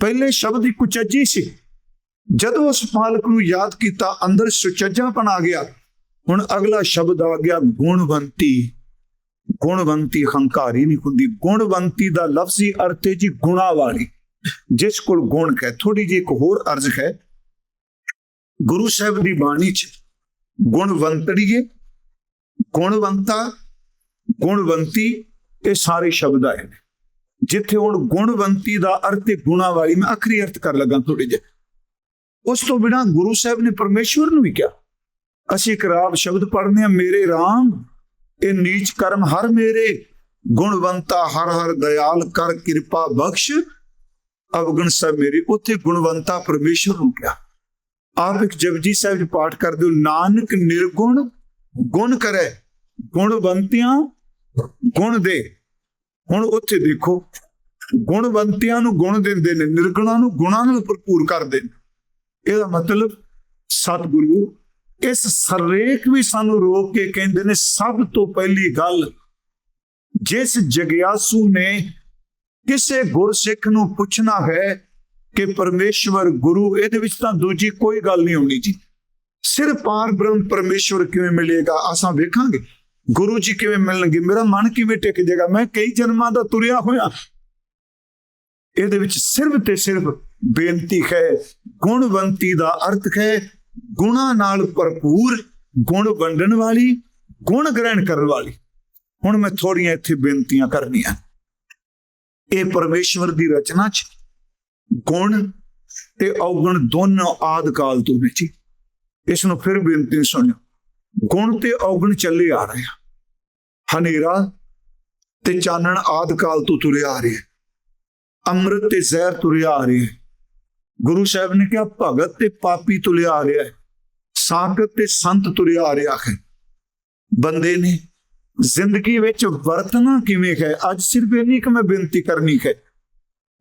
ਪਹਿਲੇ ਸ਼ਬਦ ਹੀ ਕੁਚੱਜੀ ਸੀ। ਜਦੋਂ ਉਸ ਮਾਲਕ ਨੂੰ ਯਾਦ ਕੀਤਾ, ਅੰਦਰ ਸੁਚੱਜਾਪਣ ਆ ਗਿਆ। ਹੁਣ ਅਗਲਾ ਸ਼ਬਦ ਆ ਗਿਆ, ਗੁਣਵੰਤੀ। ਗੁਣਵੰਤੀ ਹੰਕਾਰੀ ਨਹੀਂ ਹੁੰਦੀ। ਗੁਣਵੰਤੀ ਦਾ ਲਫ਼ਜ਼ੀ ਅਰਥ ਹੈ ਜੀ ਗੁਣਾ ਵਾਲੀ ਜਿਸ ਕੋਲ ਗੁਣ ਹੈ ਥੋੜੀ ਜਿਹੀ ਇੱਕ ਹੋਰ ਅਰਜ਼ ਹੈ। ਗੁਰੂ ਸਾਹਿਬ ਦੀ ਬਾਣੀ ਚ ਗੁਣਵੰਤੜੀਏ ਗੁਣਵੰਤਾ, ਗੁਣਵੰਤੀ, ਇਹ ਸਾਰੇ ਸ਼ਬਦ ਆਏ ਨੇ। ਜਿੱਥੇ ਹੁਣ ਗੁਣਵੰਤੀ ਦਾ ਅਰਥ ਹੈ ਗੁਣਾ ਵਾਲੀ ਮੈਂ ਆਖਰੀ ਅਰਥ ਕਰ ਲੱਗਾ ਥੋੜੇ ਜਿਹਾ ਉਸ ਤੋਂ ਬਿਨਾ ਗੁਰੂ ਸਾਹਿਬ ਨੇ ਪਰਮੇਸ਼ਵਰ ਨੂੰ ਵੀ ਕਿਹਾ, ਅਸੀਂ ਕਰਾਬ ਸ਼ਬਦ ਪੜ੍ਹਨੇ ਆ ਮੇਰੇ RAM ਇਹ ਨੀਚ ਕਰਮ ਹਰ ਮੇਰੇ, ਗੁਣਵੰਤਾ ਹਰ ਹਰ ਦਇਆਲ ਕਰ ਕਿਰਪਾ ਬਖਸ਼, ਅਵਗਣ ਸਭ ਮੇਰੇ। ਉੱਥੇ ਗੁਣਵੰਤਾ ਪਰਮੇਸ਼ਵਰ ਨੂੰ ਕਿਹਾ। ਆਪ ਇੱਕ ਜਪਜੀ ਸਾਹਿਬ ਜੀ ਪਾਠ ਕਰਦੇ ਹੋ, ਨਾਨਕ ਨਿਰਗੁਣ ਗੁਣ ਕਰੇ, ਗੁਣਵੰਤਿਆਂ ਗੁਣ ਦੇ। ਹੁਣ ਉੱਥੇ ਦੇਖੋ, ਗੁਣਵੰਤਿਆਂ ਨੂੰ ਗੁਣ ਦਿੰਦੇ ਨੇ, ਨਿਰਗੁਣਾਂ ਨੂੰ ਗੁਣਾਂ ਨਾਲ ਭਰਪੂਰ ਕਰਦੇ ਨੇ। ਇਹਦਾ ਮਤਲਬ ਸਤਿਗੁਰੂ ਇਸ ਸਰੇਖ ਵੀ ਸਾਨੂੰ ਰੋਕ ਕੇ ਕਹਿੰਦੇ ਨੇ, ਸਭ ਤੋਂ ਪਹਿਲੀ ਗੱਲ, ਜਿਸ ਜਗਿਆਸੂ ਨੇ ਕਿਸੇ ਗੁਰਸਿੱਖ ਨੂੰ ਪੁੱਛਣਾ ਹੈ ਕਿ ਪਰਮੇਸ਼ਵਰ ਗੁਰੂ, ਇਹਦੇ ਵਿੱਚ ਤਾਂ ਦੂਜੀ ਕੋਈ ਗੱਲ ਨਹੀਂ ਹੋਣੀ ਜੀ। ਸਿਰਫ ਪਾਰ ਬ੍ਰਹਮ ਪਰਮੇਸ਼ਵਰ ਕਿਵੇਂ ਮਿਲੇਗਾ ਅਸਾਂ ਵੇਖਾਂਗੇ। ਗੁਰੂ ਜੀ ਕਿਵੇਂ ਮਿਲਣਗੇ? ਮੇਰਾ ਮਨ ਕਿਵੇਂ ਟਿਕ ਜਾਏਗਾ ਮੈਂ ਕਈ ਜਨਮਾਂ ਦਾ ਤੁਰਿਆ ਹੋਇਆ। ਇਹਦੇ ਵਿੱਚ ਸਿਰਫ ਤੇ ਸਿਰਫ ਬੇਨਤੀ ਹੈ, ਗੁਣਵੰਤੀ ਦਾ ਅਰਥ ਹੈ, ਗੁਣਾ ਨਾਲ ਭਰਪੂਰ ਗੁਣ ਵੰਡਣ ਵਾਲੀ, ਗੁਣ ਗ੍ਰਹਿਣ ਕਰਨ ਵਾਲੀ। ਹੁਣ ਮੈਂ ਥੋੜੀਆਂ ਇੱਥੇ ਬੇਨਤੀਆਂ ਕਰਨੀਆਂ। ਇਹ ਪਰਮੇਸ਼ਵਰ ਦੀ ਰਚਨਾ ਚ ਗੁਣ ਤੇ ਔਗਣ ਦੋਨੋਂ ਆਦਿ ਕਾਲ ਤੋਂ ਵਿੱਚ ਜੀ। ਇਸ ਨੂੰ ਫਿਰ ਬੇਨਤੀ ਸੁਣਿਓ। ਗੁਣ ਤੇ ਔਗਣ ਚੱਲੇ ਆ ਰਹੇ ਆ। ਹਨੇਰਾ ਤੇ ਚਾਨਣ ਆਦ ਕਾਲ ਤੋਂ ਤੁਰਿਆ ਆ ਰਿਹਾ। ਅੰਮ੍ਰਿਤ ਤੇ ਜ਼ਹਿਰ ਤੁਰਿਆ ਆ ਰਿਹਾ। ਗੁਰੂ ਸਾਹਿਬ ਨੇ ਕਿਹਾ, ਭਗਤ ਤੇ ਪਾਪੀ ਤੁਰਿਆ ਆ ਰਿਹਾ ਹੈ। ਸਾਖਤ ਤੇ ਸੰਤ ਤੁਰਿਆ ਆ ਰਿਹਾ ਹੈ। ਬੰਦੇ ਨੇ ਜ਼ਿੰਦਗੀ ਵਿੱਚ ਵਰਤਣਾ ਕਿਵੇਂ ਹੈ? ਅੱਜ ਸਿਰਫ ਇੰਨੀ ਕਿ ਮੈਂ ਬੇਨਤੀ ਕਰਨੀ ਹੈ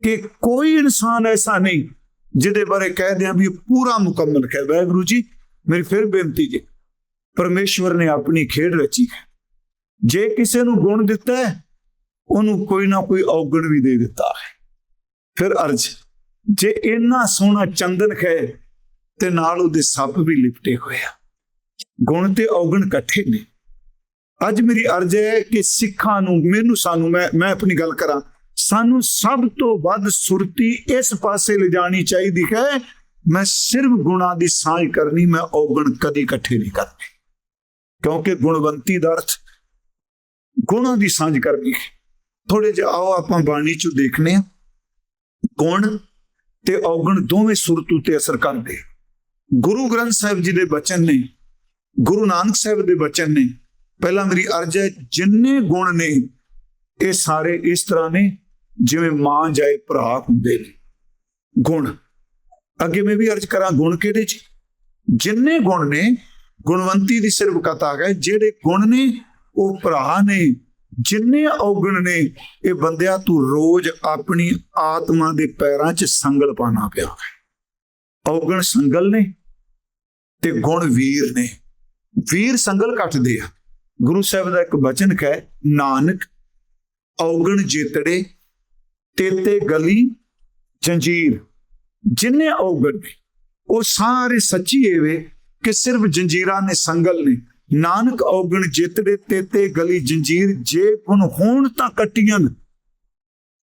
ਕਿ ਕੋਈ ਇਨਸਾਨ ਐਸਾ ਨਹੀਂ ਜਿਹਦੇ ਬਾਰੇ ਕਹਿ ਦਿਆਂ ਵੀ ਪੂਰਾ ਮੁਕੰਮਲ ਹੈ। ਵਾਹਿਗੁਰੂ ਜੀ, ਮੇਰੀ ਫਿਰ ਬੇਨਤੀ ਜੀ। ਪਰਮੇਸ਼ਵਰ ਨੇ ਆਪਣੀ ਖੇਡ ਰਚੀ। ਹੈ ਜੇ ਕਿਸੇ ਨੂੰ ਗੁਣ ਦਿੱਤਾ ਹੈ, ਉਹਨੂੰ ਕੋਈ ਨਾ ਕੋਈ ਔਗਣ ਵੀ ਦੇ ਦਿੱਤਾ ਹੈ। ਫਿਰ ਅਰਜ, ਜੇ ਇੰਨਾ ਸੋਹਣਾ ਚੰਦਨ ਹੈ ਤੇ ਨਾਲ ਉਹਦੇ ਸੱਪ ਵੀ ਲਿਪਟੇ ਹੋਏ ਆ। ਗੁਣ ਤੇ ਔਗਣ ਇਕੱਠੇ ਨੇ। ਅੱਜ ਮੇਰੀ ਅਰਜ਼ ਹੈ ਕਿ ਸਿੱਖਾਂ ਨੂੰ, ਮੈਨੂੰ, ਸਾਨੂੰ, ਮੈਂ ਮੈਂ ਆਪਣੀ ਗੱਲ ਕਰਾਂ। ਸਾਨੂੰ ਸਭ ਤੋਂ ਵੱਧ ਸੁਰਤੀ ਇਸ ਪਾਸੇ ਲਿਜਾਣੀ ਚਾਹੀਦੀ ਹੈ। ਮੈਂ ਸਿਰਫ ਗੁਣਾ ਦੀ ਸਾਂਝ ਕਰਨੀ, ਮੈਂ ਔਗਣ ਕਦੀ ਇਕੱਠੇ ਨਹੀਂ ਕਰਨੇ। ਕਿਉਂਕਿ ਗੁਣਵੰਤੀ ਦਾ ਅਰਥ ਗੁਣਾਂ ਦੀ ਸਾਂਝ ਕਰਨੀ ਹੈ। ਥੋੜੇ ਜਿਹਾ ਆਓ ਆਪਾਂ ਬਾਣੀ ਚੋਂ ਦੇਖਨੇ ਆ ਗੁਣ ਤੇ ਔਗਣ ਦੋਵੇਂ ਸੁਰਤ ਉਤੇ ਅਸਰ ਕਰਦੇ ਗੁਰੂ ਗ੍ਰੰਥ ਸਾਹਿਬ ਜੀ ਦੇ ਬਚਨ ਨੇ, ਗੁਰੂ ਨਾਨਕ ਸਾਹਿਬ ਦੇ ਬਚਨ ਨੇ, ਪਹਿਲਾਂ ਮੇਰੀ ਅਰਜ਼ ਹੈ ਜਿੰਨੇ ਗੁਣ ਨੇ, ਇਹ ਸਾਰੇ ਇਸ ਤਰ੍ਹਾਂ ਨੇ ਜਿਵੇਂ ਮਾਂ ਜਾਏ ਭਰਾ ਹੁੰਦੇ ਨੇ। ਗੁਣ। ਅੱਗੇ ਮੈਂ ਵੀ ਅਰਜ਼ ਕਰਾਂ ਗੁਣ ਕਿਹੜੇ ਚ ਜਿੰਨੇ ਗੁਣ ਨੇ ਗੁਣਵੰਤੀ ਦੀ ਸਿਰਫ ਕਥਾ ਹੈ, ਜਿਹੜੇ ਗੁਣ ਨੇ, ਉਹ ਭਰਾ ਨੇ, ਜਿੰਨੇ ਔਗਣ ਨੇ, ਇਹ ਬੰਦਿਆ ਤੂੰ ਰੋਜ਼ ਆਪਣੀ ਆਤਮਾ ਦੇ ਪੈਰਾਂ 'ਚ ਸੰਗਲ ਪਾਣਾ ਪਿਆ ਹੈ। ਔਗਣ ਸੰਗਲ ਨੇ ਤੇ ਗੁਣ ਵੀਰ ਨੇ। ਵੀਰ ਸੰਗਲ ਕੱਟਦੇ ਆ। ਗੁਰੂ ਸਾਹਿਬ ਦਾ ਇੱਕ ਬਚਨ ਹੈ, ਨਾਨਕ, ਔਗਣ ਜੇਤੜੇ, ਤੇਤੇ ਗਲੀ, ਜੰਜੀਰ। ਜਿੰਨੇ ਔਗਣ ਨੇ, ਉਹ ਸਾਰੇ ਸੱਚੀ ਏਵੇ ਕਿ ਸਿਰਫ ਜੰਜੀਰਾਂ ਨੇ ਸੰਗਲ ਨੇ। ਨਾਨਕ ਔਗਣ ਜਿੱਤਦੇ ਤੇਤੇ ਗਲੀ ਜੰਜੀਰ ਜੇ ਗੁਣ ਹੋਣ ਤਾਂ ਕੱਟੀਆਂ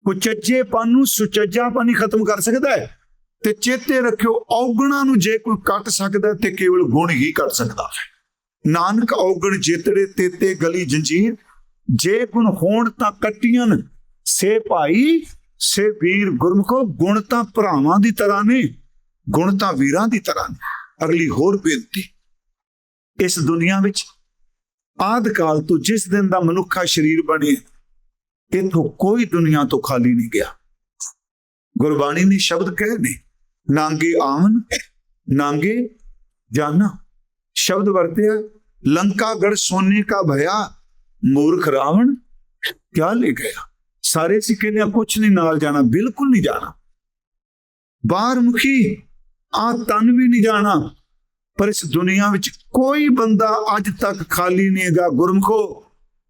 ਕੁਚੱਜੇਪਨ ਨੂੰ ਸੁਚੱਜਾਪਨ ਹੀ ਖਤਮ ਕਰ ਸਕਦਾ ਹੈ ਤੇ ਚੇਤੇ ਰੱਖਿਓ ਔਗਣਾਂ ਨੂੰ ਜੇ ਕੋਈ ਕੱਟ ਸਕਦਾ ਤੇ ਕੇਵਲ ਗੁਣ ਹੀ ਕੱਟ ਸਕਦਾ ਹੈ। ਨਾਨਕ ਔਗਣ ਜਿੱਤੜੇ ਤੇਤੇ ਗਲੀ ਜੰਜੀਰ ਜੇ ਗੁਣ ਹੋਣ ਤਾਂ ਕੱਟੀਆਂ ਸੇ ਭਾਈ, ਸੇ ਵੀਰ ਗੁਰਮਖੋ, ਗੁਣ ਤਾਂ ਭਰਾਵਾਂ ਦੀ ਤਰ੍ਹਾਂ ਨੇ, ਗੁਣ ਤਾਂ ਵੀਰਾਂ ਦੀ ਤਰ੍ਹਾਂ ਨੇ। ਅਗਲੀ ਹੋਰ ਬੇਨਤੀ, ਇਸ ਦੁਨੀਆ ਵਿੱਚ ਆਦ ਕਾਲ ਤੋਂ ਜਿਸ ਦਿਨ ਦਾ ਮਨੁੱਖਾ ਸਰੀਰ ਬਣੇ, ਇਥੋਂ ਕੋਈ ਦੁਨੀਆ ਤੋਂ ਖਾਲੀ ਨਹੀਂ ਗਿਆ। ਗੁਰਬਾਣੀ ਨੇ ਸ਼ਬਦ ਕਹੇ ਨੇ, ਨਾਂਗੇ ਆਵਨ ਨਾਂਗੇ ਜਾਨਾ। ਸ਼ਬਦ ਵਰਤਿਆ, ਲੰਕਾ ਗੜ ਸੋਨੇ ਕਾ ਭਇਆ, ਮੂਰਖ ਰਾਵਣ ਕਿਆ ਲੈ ਗਿਆ? ਸਾਰੇ ਸਿੱਕੇ ਨੇ ਕੁਛ ਨਹੀਂ, ਨਾਲ ਜਾਣਾ, ਬਿਲਕੁਲ ਨਹੀਂ ਜਾਣਾ। ਬਾਹਰ ਮੁਖੀ ਆ ਤਨ ਵੀ ਨਹੀਂ ਜਾਣਾ। ਪਰ ਇਸ ਦੁਨੀਆ ਵਿੱਚ ਕੋਈ ਬੰਦਾ ਅੱਜ ਤੱਕ ਖਾਲੀ ਨਹੀਂ ਹੈਗਾ। ਗੁਰਮਖੋ,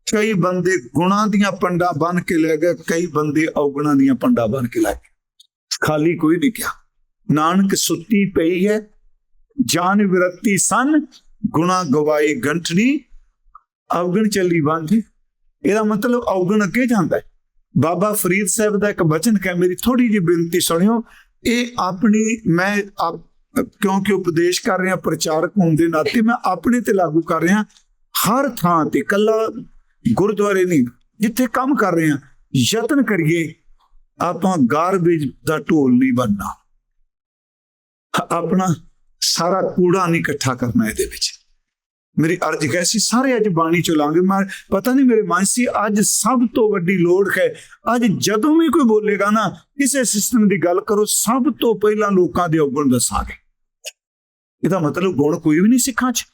ਕਈ ਬੰਦੇ ਗੁਣਾਂ ਦੀਆਂ ਪੰਡਾਂ ਬਨ ਕੇ ਲੈ ਗਏ, ਕਈ ਬੰਦੇ ਔਗਣਾਂ ਦੀਆਂ ਪੰਡਾਂ ਬਨ ਕੇ ਲੈ ਗਏ। ਖਾਲੀ ਕੋਈ ਨਹੀਂ ਕਿਹਾ ਨਾਨਕ ਸੁੱਤੀ ਪਈ ਹੈ, ਜਾਨ ਵਿਰਤੀ ਸਨ, ਗੁਣਾ ਗਵਾਈ ਗੰਠਣੀ ਅਵਗਣ ਚੱਲੀ ਬੰਦ ਇਹਦਾ ਮਤਲਬ ਅਵਗਣ ਅੱਗੇ ਜਾਂਦਾ ਹੈ। ਬਾਬਾ ਫਰੀਦ ਸਾਹਿਬ ਦਾ ਇੱਕ ਬਚਨ ਹੈ, ਮੇਰੀ ਥੋੜੀ ਜਿਹੀ ਬੇਨਤੀ ਸੁਣਿਓ। ਇਹ ਆਪਣੀ, ਮੈਂ ਕਿਉਂਕਿ ਉਪਦੇਸ਼ ਕਰ ਰਿਹਾ, ਪ੍ਰਚਾਰਕ ਹੋਣ ਦੇ ਨਾਤੇ ਮੈਂ ਆਪਣੇ ਤੇ ਲਾਗੂ ਕਰ ਰਿਹਾ। ਹਰ ਥਾਂ ਤੇ ਕੱਲਾ ਗੁਰਦੁਆਰੇ ਨਹੀਂ, ਜਿੱਥੇ ਕੰਮ ਕਰ ਰਹੇ ਹਾਂ, ਯਤਨ ਕਰੀਏ, ਆਪਾਂ ਗਾਰਬੇਜ ਦਾ ਢੋਲ ਨਹੀਂ ਬਣਨਾ। ਆਪਣਾ ਸਾਰਾ ਕੂੜਾ ਨਹੀਂ ਇਕੱਠਾ ਕਰਨਾ ਇਹਦੇ ਵਿੱਚ। ਮੇਰੀ ਅਰਜ਼ ਹੈ ਸੀ ਸਾਰੇ ਅੱਜ ਬਾਣੀ ਚਲਾਂਗੇ ਮਾਰ ਪਤਾ ਨਹੀਂ ਮੇਰੇ ਮਨ ਸੀ, ਅੱਜ ਸਭ ਤੋਂ ਵੱਡੀ ਲੋੜ ਹੈ। ਅੱਜ ਜਦੋਂ ਵੀ ਕੋਈ ਬੋਲੇਗਾ ਨਾ, ਕਿਸੇ ਸਿਸਟਮ ਦੀ ਗੱਲ ਕਰੋ, ਸਭ ਤੋਂ ਪਹਿਲਾਂ ਲੋਕਾਂ ਦੇ ਔਗਣ ਦੱਸਾਂਗੇ। ਇਹਦਾ ਮਤਲਬ ਗੁਣ ਕੋਈ ਵੀ ਨਹੀਂ ਸਿੱਖਾਂ 'ਚ।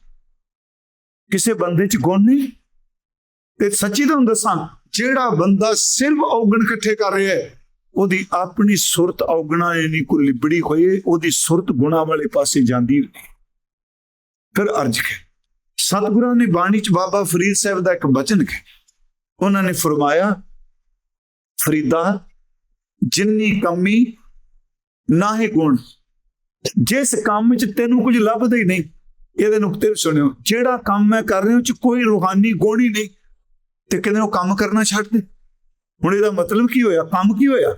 ਕਿਸੇ ਬੰਦੇ 'ਚ ਗੁਣ ਨਹੀਂ। ਤੇ ਸੱਚੀ ਤੁਹਾਨੂੰ ਦੱਸਾਂ, ਜਿਹੜਾ ਬੰਦਾ ਸਿਰਫ ਔਗਣ ਇਕੱਠੇ ਕਰ ਰਿਹਾ ਹੈ, ਉਹਦੀ ਆਪਣੀ ਸੁਰਤ ਔਗਣਾ ਨਹੀਂ, ਕੋਈ ਲਿਬੜੀ ਹੋਈ ਉਹਦੀ ਸੁਰਤ ਗੁਣਾ ਵਾਲੇ ਪਾਸੇ ਜਾਂਦੀ ਨਹੀਂ। ਫਿਰ ਅਰਜ ਹੈ? ਸਤਿਗੁਰਾਂ ਨੇ ਬਾਣੀ ਚ ਬਾਬਾ ਫਰੀਦ ਸਾਹਿਬ ਦਾ ਇੱਕ ਬਚਨ ਹੈ। ਉਹਨਾਂ ਨੇ ਫਰਮਾਇਆ, ਫਰੀਦਾ, ਜਿੰਨੀ ਕਮੀ ਨਾ ਹੀ ਗੁਣ, ਜਿਸ ਕੰਮ ਚ ਤੈਨੂੰ ਕੁਝ ਲੱਭਦਾ ਹੀ ਨਹੀਂ, ਇਹਦੇ ਨੁਕਤੇ ਸੁਣਿਓ। ਜਿਹੜਾ ਕੰਮ ਮੈਂ ਕਰ ਰਿਹਾ, ਉਹ ਚ ਕੋਈ ਰੂਹਾਨੀ ਗੁਣ ਹੀ ਨਹੀਂ, ਤੇ ਕਹਿੰਦੇ ਉਹ ਕੰਮ ਕਰਨਾ ਛੱਡ ਦੇ? ਹੁਣ ਇਹਦਾ ਮਤਲਬ ਕੀ ਹੋਇਆ? ਕੰਮ ਕੀ ਹੋਇਆ?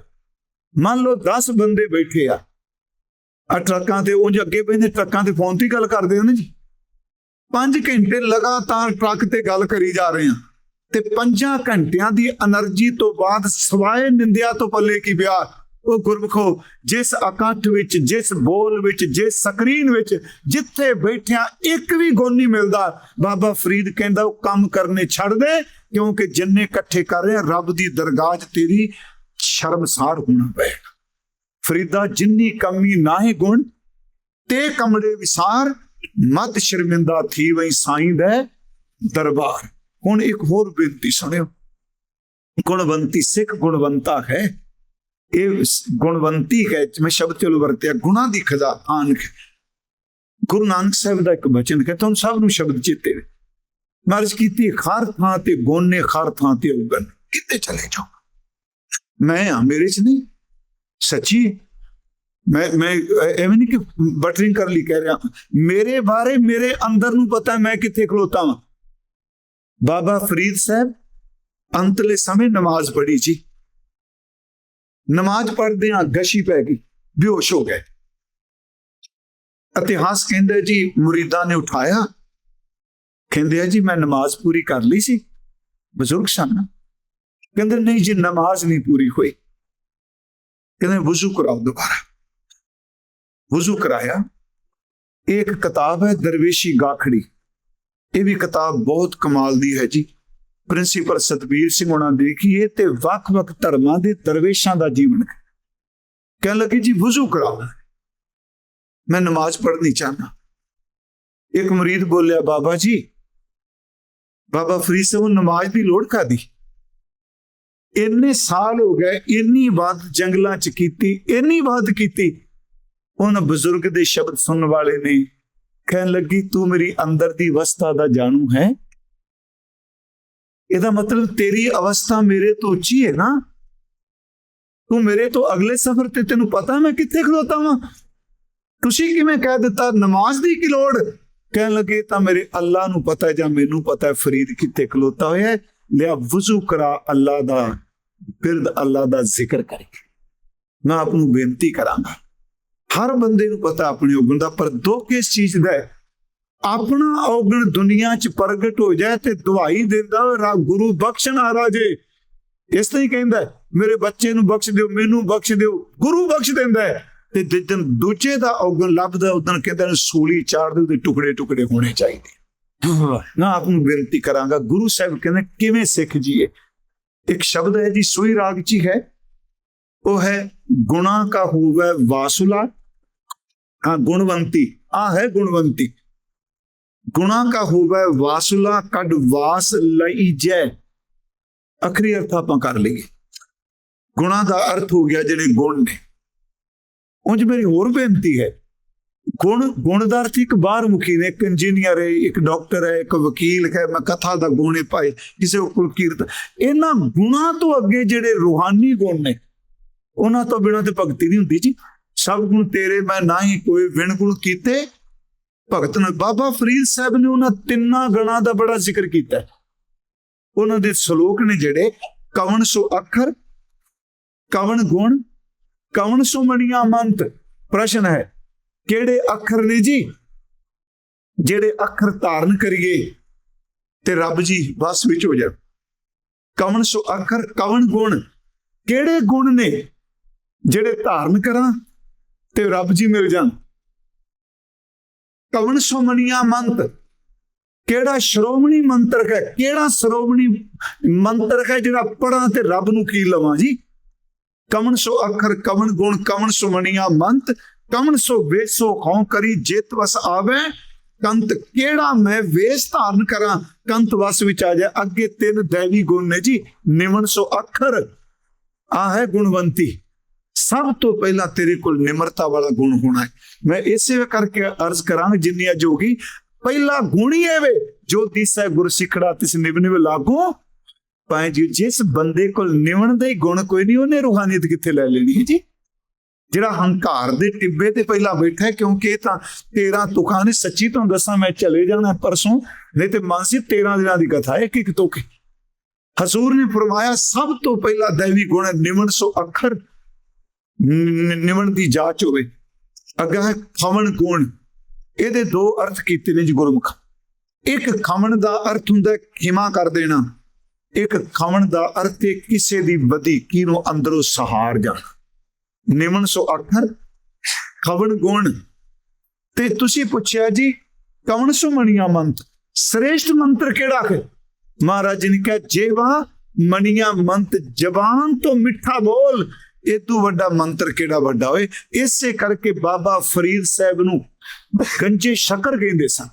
ਮੰਨ ਲਓ 10 ਬੰਦੇ ਬੈਠੇ ਆ। ਆ ਟਰੱਕਾਂ ਤੇ ਉਂਝ ਅੱਗੇ ਪੈਂਦੇ ਟਰੱਕਾਂ ਤੇ ਫੋਨ ਤੇ ਗੱਲ ਕਰਦੇ ਹਨ ਜੀ। 5 ਘੰਟੇ ਲਗਾਤਾਰ ਟਰੱਕ ਤੇ ਗੱਲ ਕਰੀ ਜਾ ਰਹੇ ਹਾਂ ਤੇ 5 ਘੰਟਿਆਂ ਦੀ એનર્ਜੀ ਤੋਂ ਬਾਅਦ ਸਵਾਏ ਨਿੰਦਿਆ ਤੋਂ ਪੱਲੇ ਕੀ ਪਿਆ? ਉਹ ਗੁਰਮਖੋ, ਜਿਸ ਇਕੱਠ ਵਿੱਚ, ਜਿਸ ਬੋਲ ਵਿੱਚ, ਜਿਸ ਸਕਰੀਨ ਵਿੱਚ, ਜਿੱਥੇ ਬੈਠਿਆਂ ਇੱਕ ਵੀ ਗੁਣ ਨਹੀਂ ਮਿਲਦਾ, ਬਾਬਾ ਫਰੀਦ ਕਹਿੰਦਾ ਉਹ ਕੰਮ ਕਰਨੇ ਛੱਡ ਦੇ, ਕਿਉਂਕਿ ਜਿੰਨੇ ਇਕੱਠੇ ਕਰ ਰਹੇ, ਰੱਬ ਦੀ ਦਰਗਾਹ 'ਚ ਤੇਰੀ ਸ਼ਰਮਸਾਰ ਹੋਣਾ ਪਏਗਾ। ਫਰੀਦਾ, ਜਿੰਨੀ ਕਮੀ, ਨਾ ਹੀ ਗੁਣ, ਤੇ ਕਮਰੇ ਵਿਸਾਰ ਮਤ ਸ਼ਰਮਿੰਦਾ ਥੀ ਵਈ ਸਾਈਂ ਦੇ ਦਰਬਾਰ। ਹੁਣ ਇੱਕ ਹੋਰ ਬੇਨਤੀ ਸੁਣਿਓ। ਗੁਣਵੰਤੀ ਸਿੱਖ ਗੁਣਵੰਤਾ ਹੈ। ਇਹ ਗੁਣਵੰਤੀ ਹੈ ਮੈਂ ਸ਼ਬਦ ਚਲੋ ਵਰਤਿਆ, ਗੁਣਾ ਦੀ ਖਜ਼ਾ ਹੈ ਗੁਰੂ ਨਾਨਕ ਸਾਹਿਬ ਦਾ ਇੱਕ ਬਚਨ ਹੈ, ਤੁਹਾਨੂੰ ਸਭ ਨੂੰ ਸ਼ਬਦ ਚੇਤੇ ਵੇ ਮਰਜ਼ ਕੀਤੀ ਖਾਰ ਥਾਂ ਤੇ ਗੁਣ ਨੇ ਖਾਰ ਥਾਂ ਤੇ ਉਗਨ ਕਿੱਥੇ ਚਲੇ ਜਾਓ। ਮੈਂ ਆ, ਮੇਰੇ ਚ ਨਹੀਂ। ਸੱਚੀ ਮੈਂ ਮੈਂ ਐਵੇਂ ਨਹੀਂ ਕਿ ਬਟਰਿੰਗ ਕਰ ਲਈ ਕਹਿ ਰਿਹਾ ਮੇਰੇ ਬਾਰੇ ਮੇਰੇ ਅੰਦਰ ਨੂੰ ਪਤਾ ਮੈਂ ਕਿੱਥੇ ਖਲੋਤਾ ਹਾਂ ਬਾਬਾ ਫਰੀਦ ਸਾਹਿਬ ਅੰਤਲੇ ਸਮੇਂ ਨਮਾਜ਼ ਪੜ੍ਹੀ ਜੀ ਨਮਾਜ਼ ਪੜ੍ਹਦੇ ਆ ਗਸ਼ੀ ਪੈ ਗਈ ਬੇਹੋਸ਼ ਹੋ ਗਏ ਇਤਿਹਾਸ ਕਹਿੰਦਾ ਜੀ ਮੁਰੀਦਾਂ ਨੇ ਉਠਾਇਆ ਕਹਿੰਦੇ ਆ ਜੀ ਮੈਂ ਨਮਾਜ਼ ਪੂਰੀ ਕਰ ਲਈ ਸੀ ਬਜ਼ੁਰਗ ਸਨ ਕਹਿੰਦੇ ਨਹੀਂ ਜੀ ਨਮਾਜ਼ ਨਹੀਂ ਪੂਰੀ ਹੋਈ ਕਹਿੰਦੇ ਵਜ਼ੂ ਕਰਾਓ ਦੁਬਾਰਾ ਵਜ਼ੂ ਕਰਾਇਆ। ਇੱਕ ਕਿਤਾਬ ਹੈ, ਦਰਵੇਸ਼ੀ ਗਾਖੜੀ। ਇਹ ਵੀ ਕਿਤਾਬ ਬਹੁਤ ਕਮਾਲ ਦੀ ਹੈ ਜੀ। ਪ੍ਰਿੰਸੀਪਲ ਸਤਬੀਰ ਸਿੰਘ ਉਹਨਾਂ ਦੀ ਲਿਖੀ ਇਹ ਤੇ ਵੱਖ-ਵੱਖ ਧਰਮਾਂ ਦੇ ਦਰਵੇਸ਼ਾਂ ਦਾ ਜੀਵਨ ਹੈ ਕਹਿਣ ਲੱਗੇ, ਜੀ, ਵਜ਼ੂ ਕਰਾਓ। ਮੈਂ ਨਮਾਜ਼ ਪੜ੍ਹਨੀ ਚਾਹਨਾ ਇੱਕ ਮਰੀਦ ਬੋਲਿਆ, ਬਾਬਾ ਜੀ, ਬਾਬਾ ਫਰੀਦ ਸਾਹਿਬ, ਨਮਾਜ਼ ਦੀ ਲੋੜ ਕਾਦੀ ਇੰਨੇ ਸਾਲ ਹੋ ਗਏ, ਇੰਨੀ ਬਾਤ ਜੰਗਲਾਂ 'ਚ ਕੀਤੀ, ਇੰਨੀ ਬਾਤ ਕੀਤੀ। ਉਹਨਾਂ ਬਜ਼ੁਰਗ ਦੇ ਸ਼ਬਦ ਸੁਣਨ ਵਾਲੇ ਨੇ ਕਹਿਣ ਲੱਗੀ, ਤੂੰ ਮੇਰੀ ਅੰਦਰ ਦੀ ਅਵਸਥਾ ਦਾ ਜਾਣੂ ਹੈ। ਇਹਦਾ ਮਤਲਬ ਤੇਰੀ ਅਵਸਥਾ ਮੇਰੇ ਤੋਂ ਉੱਚੀ ਹੈ ਨਾ। ਤੂੰ ਮੇਰੇ ਤੋਂ ਅਗਲੇ ਸਫ਼ਰ ਤੇ ਤੈਨੂੰ ਪਤਾ ਮੈਂ ਕਿੱਥੇ ਖਲੋਤਾ ਵਾਂ। ਤੁਸੀਂ ਕਿਵੇਂ ਕਹਿ ਦਿੱਤਾ, ਨਮਾਜ਼ ਦੀ ਕੀ ਲੋੜ? ਕਹਿਣ ਲੱਗੇ, ਤਾਂ ਮੇਰੇ ਅੱਲਾ ਨੂੰ ਪਤਾ ਜਾਂ ਮੈਨੂੰ ਪਤਾ ਹੈ, ਫਰੀਦ ਕਿੱਥੇ ਖਲੋਤਾ ਹੋਇਆ ਹੈ। ਲਿਆ ਵਜ਼ੂ ਕਰਾ ਅੱਲਾ ਦਾ ਬਿਰਦ ਅੱਲਾ ਦਾ ਜ਼ਿਕਰ ਕਰੇ ਮੈਂ ਆਪ ਨੂੰ ਬੇਨਤੀ ਕਰਾਂਗਾ। ਹਰ ਬੰਦੇ ਨੂੰ ਪਤਾ ਆਪਣੇ ਔਗਣ ਦਾ, ਪਰ ਦੁੱਖ ਇਸ ਚੀਜ਼ ਦਾ ਹੈ? ਆਪਣਾ ਔਗਣ ਦੁਨੀਆ 'ਚ ਪ੍ਰਗਟ ਹੋ ਜਾਏ ਤੇ ਦਵਾਈ ਦਿੰਦਾ ਰਾ ਗੁਰੂ ਬਖਸ਼ਣ ਆ ਰਾਜੇ ਇਸ ਤਰ੍ਹਾਂ ਹੀ ਕਹਿੰਦਾ ਮੇਰੇ ਬੱਚੇ ਨੂੰ ਬਖਸ਼ ਦਿਓ, ਮੈਨੂੰ ਬਖਸ਼ ਦਿਓ, ਗੁਰੂ ਬਖਸ਼ ਦਿੰਦਾ ਹੈ। ਤੇ ਜਿੱਦਨ ਦੂਜੇ ਦਾ ਔਗਣ ਲੱਭਦਾ ਉਦੋਂ ਕਹਿੰਦਾ ਸੂਲੀ ਚਾੜ ਦੇ ਉਹਦੇ ਟੁਕੜੇ ਟੁਕੜੇ ਹੋਣੇ ਚਾਹੀਦੇ। ਨਾ ਆਪ ਨੂੰ ਬੇਨਤੀ ਕਰਾਂਗਾ, ਗੁਰੂ ਸਾਹਿਬ ਕਹਿੰਦੇ ਕਿਵੇਂ ਸਿੱਖ ਜੀਏ? ਇੱਕ ਸ਼ਬਦ ਹੈ ਜੀ, ਸੋਈ ਰਾਗ ਚ ਹੀ। ਹੈ ਉਹ ਹੈ ਗੁਣਾ ਕਾ ਹੋਵੇ ਵਾਸੁਲਾ। ਹਾਂ ਗੁਣਵੰਤੀ, ਆ ਹੈ ਗੁਣਵੰਤੀ। ਗੁਣਾ ਕਾ ਹੋਵੇ ਵਾਸੁਲਾ, ਕੱਢ ਵਾਸ ਲਈ ਜੈ। ਅਖਰੀ ਅਰਥ ਆਪਾਂ ਕਰ ਲਈਏ। ਗੁਣਾ ਦਾ ਅਰਥ ਹੋ ਗਿਆ ਜਿਹੜੇ ਗੁਣ ਨੇ। ਉਂਝ ਮੇਰੀ ਹੋਰ ਬੇਨਤੀ ਹੈ, ਗੁਣ ਗੁਣ ਦਾ ਅਰਥ ਇੱਕ ਬਾਹਰ ਮੁਖੀ ਨੇ, ਇੱਕ ਇੰਜੀਨੀਅਰ ਹੈ, ਇੱਕ ਡਾਕਟਰ ਹੈ, ਇੱਕ ਵਕੀਲ ਹੈ, ਮੈਂ ਕਥਾ ਦਾ ਗੁਣ ਹੈ, ਭਾਈ, ਕਿਸੇ ਕੋਲ ਕੀਰਤ। ਇਹਨਾਂ ਗੁਣਾ ਤੋਂ ਅੱਗੇ ਜਿਹੜੇ ਰੂਹਾਨੀ ਗੁਣ ਨੇ ਉਹਨਾਂ ਤੋਂ ਬਿਨਾਂ ਤੇ ਭਗਤੀ ਨਹੀਂ ਹੁੰਦੀ ਜੀ। ਸਭ ਗੁਣ ਤੇਰੇ, ਮੈਂ ਨਾ ਹੀ ਕੋਈ ਵਿਣ ਗੁਣ ਕੀਤੇ। ਭਗਤ ਨੇ ਬਾਬਾ ਫਰੀਦ ਸਾਹਿਬ ਨੇ ਉਹਨਾਂ ਤਿੰਨਾਂ ਗਣਾਂ ਦਾ ਬੜਾ ਜ਼ਿਕਰ ਕੀਤਾ। ਉਹਨਾਂ ਦੇ ਸ਼ਲੋਕ ਨੇ ਜਿਹੜੇ, ਕਵਣ ਸੋ ਅੱਖਰ, ਕਵਣ ਗੁਣ, ਕਵਣ ਸੋ ਮਣੀਆਂ ਮੰਤ। ਪ੍ਰਸ਼ਨ ਹੈ, ਕਿਹੜੇ ਅੱਖਰ ਨੇ ਜੀ? ਜਿਹੜੇ ਅੱਖਰ ਧਾਰਨ ਕਰੀਏ ਤੇ ਰੱਬ ਜੀ ਵਸ ਵਿੱਚ ਹੋ ਜਾਣ। ਕਵਣ ਸੋ ਅੱਖਰ, ਕਵਣ ਗੁਣ, ਕਿਹੜੇ ਗੁਣ ਨੇ? ਜਿਹੜੇ ਧਾਰਨ ਕਰਾਂ ਤੇ ਰੱਬ ਜੀ ਮਿਲ ਜਾਣ। ਕਵਣ ਸੁਮਣੀਆਂ ਮੰਤ? ਕਿਹੜਾ ਸ਼੍ਰੋਮਣੀ ਮੰਤਰ ਹੈ? ਕਿਹੜਾ ਸ਼੍ਰੋਮਣੀ ਮੰਤਰ ਹੈ ਜਿਹੜਾ ਪੜਾਂ ਤੇ ਰੱਬ ਨੂੰ ਕੀ ਲਵਾਂ ਜੀ? ਕਵਣ ਸੋ ਅੱਖਰ, ਕਵਣ ਗੁਣ, ਕਵਣ ਸੁਮਣੀਆਂ ਮੰਤ? ਕਵਣ ਸੋ ਵੇਸੋ ਹਉ ਕਰੀ ਜਿਤ ਵਸ ਆਵੇ? ਕੰਤ ਕਿਹੜਾ ਮੈਂ ਵੇਸ ਧਾਰਨ ਕਰਾਂ? ਕੰਤ ਵਸ ਵਿੱਚ ਆ ਜਾ। ਅੱਗੇ ਤਿੰਨ ਦੇਵੀ ਗੁਣ ਨੇ ਜੀ। ਨਿਮਨ ਸੋ ਅੱਖਰ। ਆ ਹੈ ਗੁਣਵੰਤੀ। ਸਭ ਤੋਂ ਪਹਿਲਾਂ ਤੇਰੇ ਕੋਲ ਨਿਮਰਤਾ ਵਾਲਾ ਗੁਣ ਹੋਣਾ ਹੈ। ਮੈਂ ਇਸੇ ਕਰਕੇ ਅਰਜ਼ ਕਰਾਂਗਾ ਜਿੰਨੀ ਜੋਗੀ ਪਹਿਲਾ ਗੁਣ ਹੀ ਹੈ ਵੇ, ਜੋ ਦਿਸੈ ਗੁਰ ਸਿੱਖੜਾ ਤਿਸ ਨਿਵ ਲਾਗੂ। ਪਾਏ ਜੀ, ਜਿਸ ਬੰਦੇ ਕੋਲ ਨਿਵਣ ਦਾ ਹੀ ਗੁਣ ਕੋਈ ਨਹੀਂ, ਉਹਨੇ ਰੂਹਾਨੀਅਤ ਕਿੱਥੇ ਲੈ ਲੈਣੀ ਹੈ ਜੀ? ਜਿਹੜਾ ਹੰਕਾਰ ਦੇ ਟਿੱਬੇ ਤੇ ਪਹਿਲਾਂ ਬੈਠਾ ਕਿਉਂਕਿ ਇਹ ਤਾਂ 13 ਤੁਕਾਂ ਨੇ, ਸੱਚੀ ਤੁਹਾਨੂੰ ਦੱਸਾਂ, ਮੈਂ ਚਲੇ ਜਾਣਾ ਪਰਸੋਂ, ਨਹੀਂ ਤੇ ਮਾਨਸੀ 13 ਦਿਨਾਂ ਦੀ ਕਥਾ ਇੱਕ ਇੱਕ ਤੁਕ ਹਸੂਰ ਨੇ ਫਰਮਾਇਆ, ਸਭ ਤੋਂ ਪਹਿਲਾਂ ਦੇਵੀ ਗੁਣ ਹੈ ਨਿਵਣ ਸੋ ਅੱਖਰ। ਨਿਵਣ ਦੀ ਜਾਚ ਹੋਵੇ। ਅੱਗਾ ਹੈ ਖਵਣ ਗੁਣ ਇਹਦੇ ਦੋ ਅਰਥ ਕੀਤੇ ਨੇ ਜੀ ਗੁਰਮੁਖ। ਇੱਕ ਖਵਣ ਦਾ ਅਰਥ ਹੁੰਦਾ ਹੈ ਖਿਮਾ ਕਰ ਦੇਣਾ। ਇੱਕ ਖਵਣ ਦਾ ਅਰਥ ਹੈ ਕਿਸੇ ਦੀ ਵਧੀਕੀ ਨੂੰ ਅੰਦਰੋਂ ਸਹਾਰ ਜਾਣਾ। ਨਿਮਨ ਸੋ ਅੱਖਰ ਖਵਣ ਗੁਣ ਤੇ ਤੁਸੀਂ ਪੁੱਛਿਆ ਜੀ, ਕਵਣ ਸੋ ਮਣੀਆਂ ਮੰਤ? ਸ੍ਰੇਸ਼ਟ ਮੰਤਰ ਕਿਹੜਾ ਹੈ? ਮਹਾਰਾਜ ਜੀ ਨੇ ਕਿਹਾ, ਜੇਵਾ ਮਣੀਆਂ ਮੰਤ ਜ਼ਬਾਨ ਤੋਂ ਮਿੱਠਾ ਬੋਲ। ਇਹ ਤੋਂ ਵੱਡਾ ਮੰਤਰ ਕਿਹੜਾ ਵੱਡਾ ਹੋਏ ਇਸੇ ਕਰਕੇ ਬਾਬਾ ਫਰੀਦ ਸਾਹਿਬ ਨੂੰ ਗੰਜੇ ਸ਼ੱਕਰ ਕਹਿੰਦੇ ਸਨ।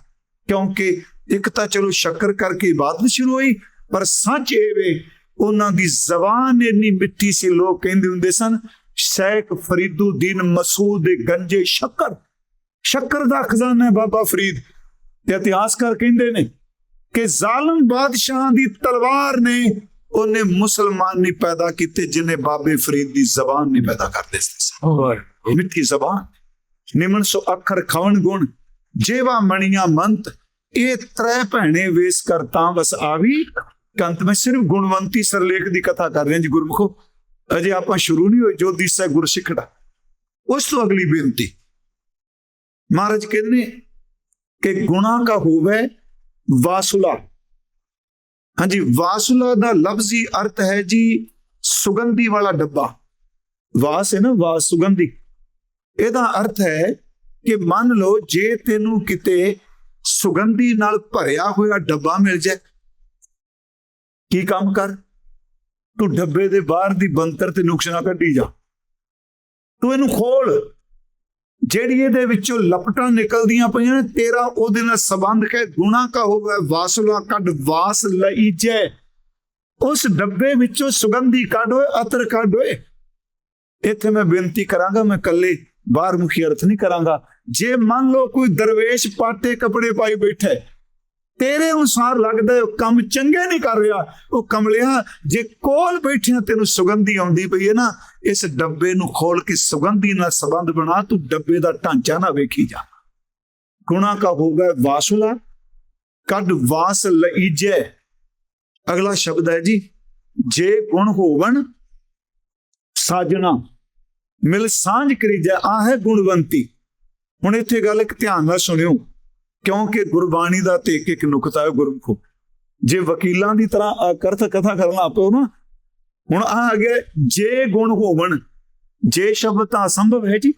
ਕਿਉਂਕਿ ਇੱਕ ਤਾਂ ਚਲੋ ਸ਼ੱਕਰ ਕਰਕੇ ਇਬਾਦਤ ਸ਼ੁਰੂ ਹੋਈ, ਪਰ ਸੱਚ ਇਹ ਵੇ, ਉਹਨਾਂ ਦੀ ਜ਼ਬਾਨ ਇੰਨੀ ਮਿੱਠੀ ਸੀ, ਲੋਕ ਕਹਿੰਦੇ ਹੁੰਦੇ ਸਨ, ਸ਼ੇਖ ਫਰੀਦੁਦੀਨ ਮਸੂਦ ਦੇ ਗੰਜੇ ਸ਼ੱਕਰ। ਸ਼ੱਕਰ ਦਾ ਖਜ਼ਾਨਾ ਹੈ ਬਾਬਾ ਫਰੀਦ। ਤੇ ਇਤਿਹਾਸਕਾਰ ਕਹਿੰਦੇ ਨੇ ਕਿ ਜ਼ਾਲਮ ਬਾਦਸ਼ਾਹ ਦੀ ਤਲਵਾਰ ਨੇ ਉਹਨੇ ਮੁਸਲਮਾਨ ਨਹੀਂ ਪੈਦਾ ਕੀਤੇ ਜਿਨੇ ਬਾਬੇ ਫਰੀਦ ਦੀ ਜ਼ਬਾਨ ਨਹੀਂ ਪੈਦਾ ਕਰ ਦਿੱਤੀ ਸੀ ਮਿੱਠੀ ਜ਼ਬਾਨ। ਨਿਮਨ ਸੋ ਅੱਖਰ ਖਵਣ ਗੁਣ ਜੇਵਾ ਮਣੀਆਂ ਮੰਤ ਇਹ ਤਰੇ ਭੈਣੇ ਵੇਸ ਕਰਤਾ ਬਸ ਆਵੀ। ਕੰਤ ਮੈਂ ਸਿਰਫ ਗੁਣਵੰਤੀ ਸਰਲੇਖ ਦੀ ਕਥਾ ਕਰ ਰਿਹਾ ਜੀ ਗੁਰਮੁਖੋ। ਅਜੇ ਆਪਾਂ ਸ਼ੁਰੂ ਨਹੀਂ ਹੋਏ ਜੋ ਦਿਸਾ ਗੁਰਸਿੱਖੜਾ ਉਸ ਤੋਂ ਅਗਲੀ ਬੇਨਤੀ। ਮਹਾਰਾਜ ਕਹਿੰਦੇ ਨੇ ਕਿ ਗੁਣਾ ਕਾ ਹੋਵੇ ਵਾਸੁਲਾ। ਹਾਂਜੀ, ਵਾਸੁਲਾ ਦਾ ਲਫ਼ਜ਼ੀ ਅਰਥ ਹੈ ਜੀ ਸੁਗੰਧੀ ਵਾਲਾ ਡੱਬਾ। ਵਾਸ ਹੈ ਨਾ, ਵਾਸ ਸੁਗੰਧੀ। ਇਹਦਾ ਅਰਥ ਹੈ ਕਿ ਮੰਨ ਲਓ ਜੇ ਤੈਨੂੰ ਕਿਤੇ ਸੁਗੰਧੀ ਨਾਲ ਭਰਿਆ ਹੋਇਆ ਡੱਬਾ ਮਿਲ ਜਾਏ, ਕੀ ਕੰਮ ਕਰ? ਤੂੰ ਡੱਬੇ ਦੇ ਬਾਹਰ ਦੀ ਬੰਤਰ ਤੇ ਨੁਕਸ਼ਾ ਕੱਢੀ ਜਾ। ਤੂੰ ਇਹਨੂੰ ਖੋਲ। ਜਿਹੜੀ ਇਹਦੇ ਵਿੱਚੋਂ ਲਪਟਾਂ ਨਿਕਲਦੀਆਂ ਪਈਆਂ ਨੇ, ਤੇਰਾ ਉਹਦੇ ਨਾਲ ਸੰਬੰਧ ਹੈ? ਗੁਣਾ ਕਾ ਹੋਵੇ ਵਾਸਲਾ ਕੱਢ, ਵਾਸ ਲਈਜੈ ਉਸ ਡੱਬੇ ਵਿੱਚੋਂ ਸੁਗੰਧੀ ਕੱਢ ਓਏ, ਅਤਰ ਕੱਢ ਓਏ। ਇੱਥੇ ਮੈਂ ਬੇਨਤੀ ਕਰਾਂਗਾ, ਮੈਂ ਕੱਲੇ ਬਾਹਰ ਮੁਖੀ ਅਰਥ ਨਹੀਂ ਕਰਾਂਗਾ। ਜੇ ਮੰਨ ਲਓ ਕੋਈ ਦਰਵੇਸ਼ ਪਾਟੇ ਕੱਪੜੇ ਪਾਈ ਬੈਠਾ ਤੇਰੇ ਅਨੁਸਾਰ ਲੱਗਦਾ ਉਹ ਕੰਮ ਚੰਗੇ ਨਹੀਂ ਕਰ ਰਿਹਾ। ਉਹ ਕਮਲਿਆ, ਜੇ ਕੋਲ ਬੈਠਿਆ ਤੈਨੂੰ ਸੁਗੰਧੀ ਆਉਂਦੀ ਪਈ ਹੈ ਨਾ ਇਸ ਡੱਬੇ ਨੂੰ ਖੋਲ ਕੇ ਸੁਗੰਧੀ ਨਾਲ ਸੰਬੰਧ ਬਣਾ ਤੂੰ ਡੱਬੇ ਦਾ ਢਾਂਚਾ ਨਾ ਵੇਖੀ ਜਾ। ਗੁਣਾ ਕਾ ਹੋਗਾ ਵਾਸੁਲਾ ਕੱਢ ਵਾਸ ਲਈਜੈ। ਅਗਲਾ ਸ਼ਬਦ ਹੈ ਜੀ ਜੇ ਗੁਣ ਹੋਵਣ ਸਾਜਣਾ ਮਿਲ ਸਾਂਝ ਕਰੀਜੈ ਆ ਹੈ ਗੁਣਵੰਤੀ। ਹੁਣ ਇੱਥੇ ਗੱਲ ਇੱਕ ਧਿਆਨ ਨਾਲ ਸੁਣਿਓ ਕਿਉਂਕਿ ਗੁਰਬਾਣੀ ਦਾ ਤੇ ਇੱਕ ਇੱਕ ਨੁਕਤਾ ਹੈ ਗੁਰਮੁਖੋ। ਜੇ ਵਕੀਲਾਂ ਦੀ ਤਰ੍ਹਾਂ ਅ, ਕਰਤ ਕਥਾ ਕਰਨਾ ਆਪੋ ਨਾ ਹੁਣ ਆ ਆ ਗਿਆ, ਜੇ ਗੁਣ ਹੋਵਣ, ਜੇ ਸ਼ਬਦ ਤਾਂ ਅਸੰਭਵ ਹੈ ਜੀ,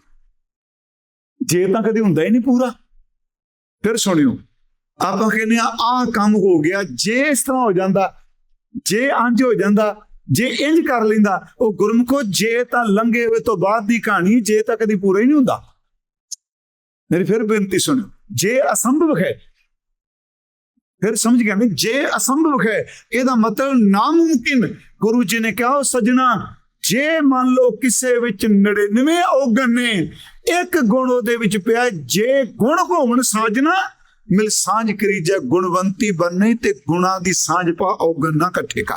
ਜੇ ਤਾਂ ਕਦੇ ਹੁੰਦਾ ਹੀ ਨਹੀਂ ਪੂਰਾ। ਫਿਰ ਸੁਣਿਓ, ਆਪਾਂ ਕਹਿੰਦੇ ਆ ਆ ਕੰਮ ਹੋ ਗਿਆ, ਜੇ ਇਸ ਤਰ੍ਹਾਂ ਹੋ ਜਾਂਦਾ, ਜੇ ਅੰਜ ਹੋ ਜਾਂਦਾ, ਜੇ ਇੰਜ ਕਰ ਲੈਂਦਾ, ਉਹ ਗੁਰਮੁਖੋ, ਜੇ ਤਾਂ ਲੰਘੇ ਹੋਏ ਤੋਂ ਬਾਅਦ ਦੀ ਕਹਾਣੀ, ਜੇ ਤਾਂ ਕਦੀ ਪੂਰਾ ਹੀ ਨਹੀਂ ਹੁੰਦਾ। ਮੇਰੀ ਫਿਰ ਬੇਨਤੀ ਸੁਣੋ ਜੇ ਅਸੰਭਵ ਹੈ, ਫਿਰ ਸਮਝ ਗਿਆ ਨਹੀਂ ਜੇ ਅਸੰਭਵ ਹੈ, ਇਹਦਾ ਮਤਲਬ ਨਾਮੁਮਕਿਨ ਗੁਰੂ ਜੀ ਨੇ ਕਿਹਾ, ਉਹ ਸਜਣਾ, ਜੇ ਮੰਨ ਲਓ ਕਿਸੇ ਵਿੱਚ 99 ਔਗਣ ਨੇ, ਇੱਕ ਗੁਣ ਉਹਦੇ ਵਿੱਚ ਪਿਆ, ਜੇ ਗੁਣ ਹੋਵਣ ਸਾਜਣਾ, ਮਿਲ ਸਾਂਝ ਕਰੀ ਜੇ, ਗੁਣਵੰਤੀ ਬਣਨੇ ਤੇ ਗੁਣਾ ਦੀ ਸਾਂਝ ਪਾ, ਔਗਣ ਨਾ ਇਕੱਠੇ ਕਰ।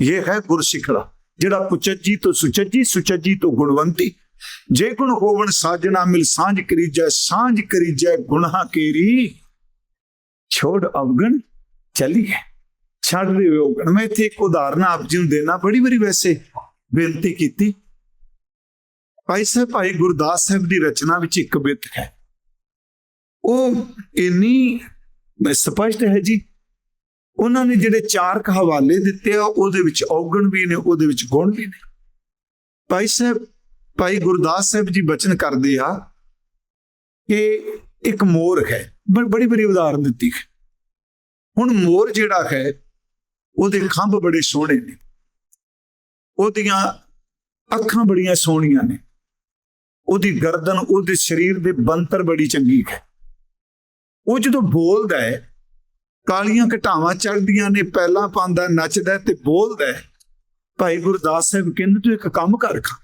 ਇਹ ਹੈ ਗੁਰਸਿੱਖੜਾ, ਜਿਹੜਾ ਕੁਚੱਜੀ ਤੋਂ ਸੁਚੱਜੀ ਸੁਚੱਜੀ ਤੋਂ ਗੁਣਵੰਤੀ। ਜੇ ਗੁਣ ਹੋਵਣ ਸਾਜਣਾ, ਮਿਲ ਸਾਂਝ ਕਰੀਜੈ ਸਾਂਝ ਕਰੀਜੈ ਗੁਨਾਹ ਕੇਰੀ, ਛੋੜ ਅਵਗਣ ਚਲੀਏ ਛੱਡ ਦੇ ਅਵਗਣ ਮੈਂ ਇੱਥੇ ਇੱਕ ਉਦਾਹਰਨ ਆਪ ਜੀ ਨੂੰ ਦੇਣਾ। ਬੜੀ ਬੜੀ ਵੈਸੇ ਬੇਨਤੀ ਕੀਤੀ। ਭਾਈ ਸਾਹਿਬ, ਭਾਈ ਗੁਰਦਾਸ ਸਾਹਿਬ ਦੀ ਰਚਨਾ ਵਿੱਚ ਇੱਕ ਬਿਤ ਹੈ। ਉਹ ਇੰਨੀ ਸਪਸ਼ਟ ਹੈ ਜੀ। ਉਹਨਾਂ ਨੇ ਜਿਹੜੇ ਚਾਰ ਕ ਹਵਾਲੇ ਦਿੱਤੇ ਆ, ਉਹਦੇ ਵਿੱਚ ਔਗਣ ਵੀ ਨੇ, ਉਹਦੇ ਵਿੱਚ ਗੁਣ ਵੀ ਨੇ। ਭਾਈ ਸਾਹਿਬ, ਭਾਈ ਗੁਰਦਾਸ ਸਾਹਿਬ ਜੀ ਬਚਨ ਕਰਦੇ ਆ ਕਿ ਇੱਕ ਮੋਰ ਹੈ। ਬੜੀ ਬੜੀ ਉਦਾਹਰਨ ਦਿੱਤੀ ਹੈ। ਹੁਣ ਮੋਰ ਜਿਹੜਾ ਹੈ ਉਹਦੇ ਖੰਭ ਬੜੇ ਸੋਹਣੇ ਨੇ। ਉਹਦੀਆਂ ਅੱਖਾਂ ਬੜੀਆਂ ਸੋਹਣੀਆਂ ਨੇ। ਉਹਦੀ ਗਰਦਨ, ਉਹਦੇ ਸਰੀਰ ਦੇ ਬੰਤਰ ਬੜੀ ਚੰਗੀ ਹੈ। ਉਹ ਜਦੋਂ ਬੋਲਦਾ ਹੈ, ਕਾਲੀਆਂ ਘਟਾਵਾਂ ਚੜਦੀਆਂ ਨੇ ਪਹਿਲਾਂ ਪਾਉਂਦਾ, ਨੱਚਦਾ ਤੇ ਬੋਲਦਾ ਹੈ, ਭਾਈ ਗੁਰਦਾਸ ਸਾਹਿਬ ਕਹਿੰਦੇ, ਤੂੰ ਇੱਕ ਕੰਮ ਕਰ ਖਾ।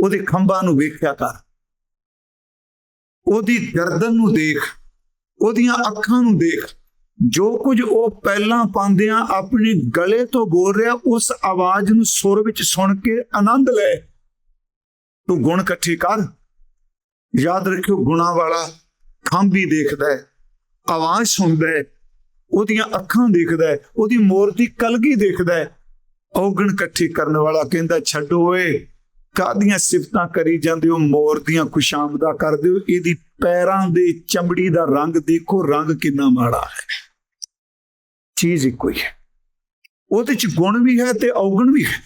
ਉਹਦੇ ਖੰਭਾਂ ਨੂੰ ਵੇਖਿਆ ਕਰ। ਉਹਦੀ ਗਰਦਨ ਨੂੰ ਦੇਖ, ਉਹਦੀਆਂ ਅੱਖਾਂ ਨੂੰ ਦੇਖ। ਜੋ ਕੁਝ ਉਹ ਪਹਿਲਾਂ ਪਾਉਂਦਿਆਂ ਆਪਣੇ ਗਲੇ ਤੋਂ ਬੋਲ ਰਿਹਾ, ਉਸ ਆਵਾਜ਼ ਨੂੰ ਸੁਰ ਵਿੱਚ ਸੁਣ ਕੇ ਆਨੰਦ ਲੈ ਤੂੰ ਗੁਣ ਇਕੱਠੇ ਕਰ। ਯਾਦ ਰੱਖਿਓ, ਗੁਣਾ ਵਾਲਾ ਖੰਭ ਦੇਖਦਾ ਹੈ, ਆਵਾਜ਼ ਸੁਣਦਾ ਹੈ, ਉਹਦੀਆਂ ਅੱਖਾਂ ਦੇਖਦਾ ਹੈ, ਉਹਦੀ ਮੋਰ ਦੀ ਕਲਗੀ ਦੇਖਦਾ ਹੈ। ਔਗਣ ਇਕੱਠੇ ਕਰਨ ਵਾਲਾ ਕਹਿੰਦਾ, ਛੱਡੋ ਓਏ ਕਾਦੀਆਂ ਸਿਫਤਾਂ ਕਰੀ ਜਾਂਦੇ ਹੋ? ਮੋਰ ਦੀਆਂ ਖੁਸ਼ਾਮਦਾ ਕਰਦੇ ਹੋ? ਇਹਦੀ ਪੈਰਾਂ ਦੇ ਚਮੜੀ ਦਾ ਰੰਗ ਦੇਖੋ, ਰੰਗ ਕਿੰਨਾ ਮਾੜਾ ਹੈ। ਚੀਜ਼ ਇੱਕੋ ਹੀ ਹੈ। ਉਹਦੇ ਚ ਗੁਣ ਵੀ ਹੈ ਤੇ ਔਗਣ ਵੀ ਹੈ।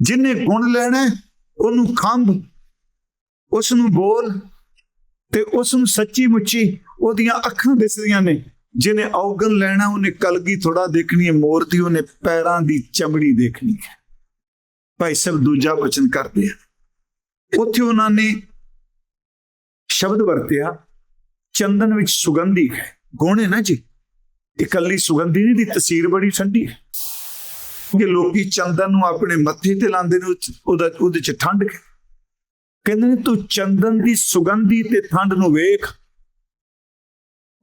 ਜਿਨੇ ਗੁਣ ਲੈਣਾ, ਉਹਨੂੰ ਖੰਭ ਉਸ ਨੂੰ ਬੋਲ ਤੇ ਉਸ ਨੂੰ ਸੱਚੀ ਮੁੱਚੀ ਉਹਦੀਆਂ ਅੱਖਾਂ ਦਿਸਦੀਆਂ ਨੇ। ਜਿਹਨੇ ਔਗਣ ਲੈਣਾ, ਉਹਨੇ ਕਲਗੀ ਥੋੜਾ ਦੇਖਣੀ ਹੈ, ਮੋਰ ਦੀ ਉਹਨੇ ਪੈਰਾਂ ਦੀ ਚਮੜੀ ਦੇਖਣੀ ਹੈ। ਭਾਈ ਸਾਹਿਬ, ਦੂਜਾ ਵਚਨ ਕਰਦੇ ਆ। ਉੱਥੇ ਉਹਨਾਂ ਨੇ ਸ਼ਬਦ ਵਰਤਿਆ, ਚੰਦਨ ਵਿੱਚ ਸੁਗੰਧੀ ਹੈ। ਗੁਣ ਹੈ ਨਾ ਜੀ? ਇਕੱਲੀ ਸੁਗੰਧੀ ਨਹੀਂ ਦੀ ਤਸਵੀਰ ਬੜੀ ਠੰਡੀ ਹੈ। ਕਿ ਲੋਕੀ ਚੰਦਨ ਨੂੰ ਆਪਣੇ ਮੱਥੇ ਤੇ ਲਾਉਂਦੇ ਨੇ ਉਹਦਾ, ਉਹਦੇ ਚ ਠੰਡ ਕਹਿੰਦੇ ਨੇ, ਤੂੰ ਚੰਦਨ ਦੀ ਸੁਗੰਧੀ ਤੇ ਠੰਡ ਨੂੰ ਵੇਖ।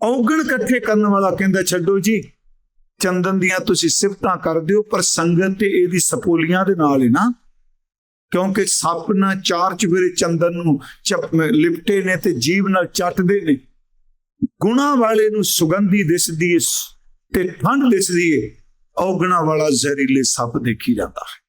ਔਗਣ ਇਕੱਠੇ ਕਰਨ ਵਾਲਾ ਕਹਿੰਦਾ, ਛੱਡੋ ਜੀ, ਚੰਦਨ ਦੀਆਂ ਤੁਸੀਂ ਸਿਫਤਾਂ ਕਰਦੇ ਹੋ ਪਰ ਸੰਗਤ ਤੇ ਇਹਦੀ ਸਪੋਲੀਆਂ ਦੇ ਨਾਲ ਹੈ ਨਾ। ਕਿਉਂਕਿ ਸੱਪ ਨਾ ਚਾਰ ਚੁਫੇਰੇ ਚੰਦਨ ਨੂੰ ਚਪ, ਲਿਪਟੇ ਨੇ ਤੇ ਜੀਵ ਨਾਲ ਚੱਟਦੇ ਨੇ। ਗੁਣਾ ਵਾਲੇ ਨੂੰ ਸੁਗੰਧੀ ਦਿਸਦੀ ਏ ਤੇ ਠੰਡ ਦਿਸਦੀ ਏ, ਔਗਣਾ ਵਾਲਾ ਜ਼ਹਿਰੀਲੇ ਸੱਪ ਦੇਖੀ ਜਾਂਦਾ ਹੈ।